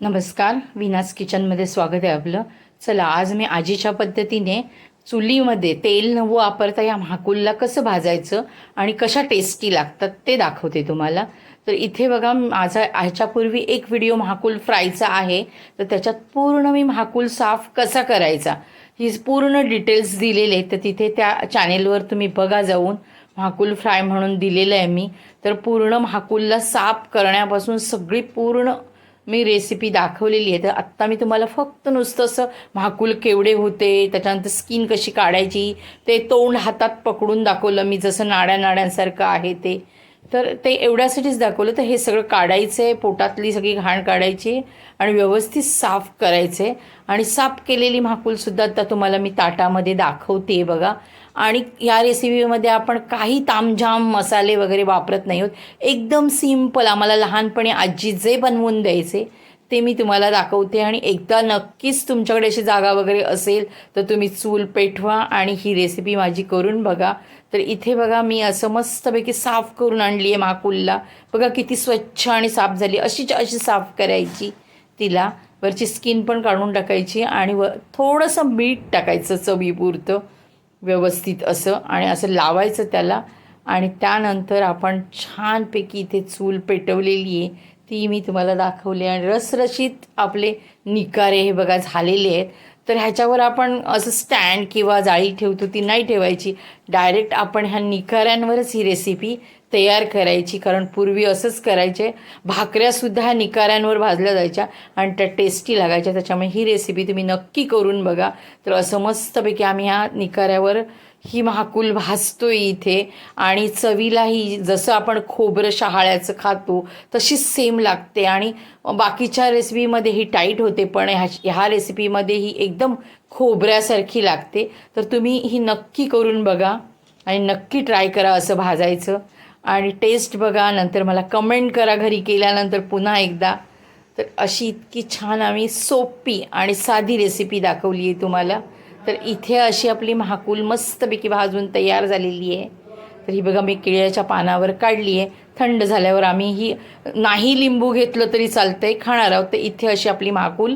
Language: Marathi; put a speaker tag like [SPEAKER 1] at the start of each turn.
[SPEAKER 1] नमस्कार विनास किचनमध्ये स्वागत आहे आपलं. चला आज मी आजीच्या पद्धतीने चुलीमध्ये तेल न वापरता या महाकुलला कसं भाजायचं आणि कशा टेस्टी लागतात ते दाखवते तुम्हाला. तर इथे बघा माझा ह्याच्यापूर्वी एक व्हिडिओ महाकुल फ्रायचा आहे. तर त्याच्यात पूर्ण मी महाकुल साफ कसा करायचा ही पूर्ण डिटेल्स दिलेले तर तिथे त्या चॅनेलवर तुम्ही बघा जाऊन महाकुल फ्राय म्हणून दिलेलं आहे मी. तर पूर्ण महाकुलला साफ करण्यापासून सगळी पूर्ण मी रेसिपी दाखवलेली आहे. तर आत्ता मी तुम्हाला फक्त नुसतं असं महाकुल केवढे होते त्याच्यानंतर स्किन कशी काढायची ते तोंड हातात पकडून दाखवलं मी जसं नाड्या नाड्यांसारखं आहे ते. तर ते एवढ्यासाठीच दाखवलं तर हे सगळं काढायचं आहे पोटातली सगळी घाण काढायची आणि व्यवस्थित साफ करायचे. आणि साफ केलेली म्हाकुलसुद्धा आता तुम्हाला मी ताटामध्ये दाखवते बघा. आणि या रेसिपीमध्ये आपण काही तामझाम मसाले वगैरे वापरत नाही आहोत. एकदम सिंपल आम्हाला लहानपणी आजी जे बनवून द्यायचे ते मी तुम्हाला दाखवते आणि एकदा नक्कीच तुमच्याकडे अशी जागा वगैरे असेल तर तुम्ही चूल पेटवा आणि ही रेसिपी माझी करून बघा. तर इथे बघा मी असं मस्तपैकी साफ करून आणली आहे माकुलला. बघा किती स्वच्छ आणि साफ झाली. अशीच अशी साफ करायची तिला. वरची स्किन पण काढून टाकायची आणि व थोडंसं मीठ टाकायचं चवीपुरतं. व्यवस्थित असं आणि असं लावायचं त्याला. आणि त्यानंतर आपण छानपैकी इथे चूल पेटवलेली आहे ती मी तुम्हाला दाखवली आणि रसरशीत आपले निकारे हे बघा झालेले आहेत. तर ह्याच्यावर आपण असं स्टँड किंवा जाळी ठेवतो ती नाही ठेवायची. डायरेक्ट आपण ह्या निकाऱ्यांवरच ही रेसिपी तयार करायची कारण पूर्वी असंच करायचे. भाकऱ्यासुद्धा ह्या निकाऱ्यांवर भाजल्या जायच्या आणि त्या टेस्टी लागायच्या. त्याच्यामुळे ही रेसिपी तुम्ही नक्की करून बघा. तर असं मस्तपैकी आम्ही ह्या निकाऱ्यावर ही महाकुल भासतोय इथे. आणि चवीलाही जसं आपण खोबरं शहाळ्याचं खातो तशीच सेम लागते. आणि बाकीच्या रेसिपीमध्ये ही टाईट होते पण ह्या ह्या रेसिपीमध्ये ही एकदम खोबऱ्यासारखी लागते. तर तुम्ही ही नक्की करून बघा आणि नक्की ट्राय करा असं भाजायचं. आणि टेस्ट बघा नंतर मला कमेंट करा घरी केल्यानंतर पुन्हा एकदा. तर अशी इतकी छान आम्ही सोपी आणि साधी रेसिपी दाखवली आहे तुम्हाला. तर इथे अशी आपली महाकूल मस्तपैकी भाजून तयार झालेली आहे. तर ही बघा मी केळ्याच्या पानावर काढली आहे. थंड झाल्यावर आम्ही ही नाही लिंबू घेतलं तरी चालतंय खाणार आहोत. तर इथे अशी आपली महाकूल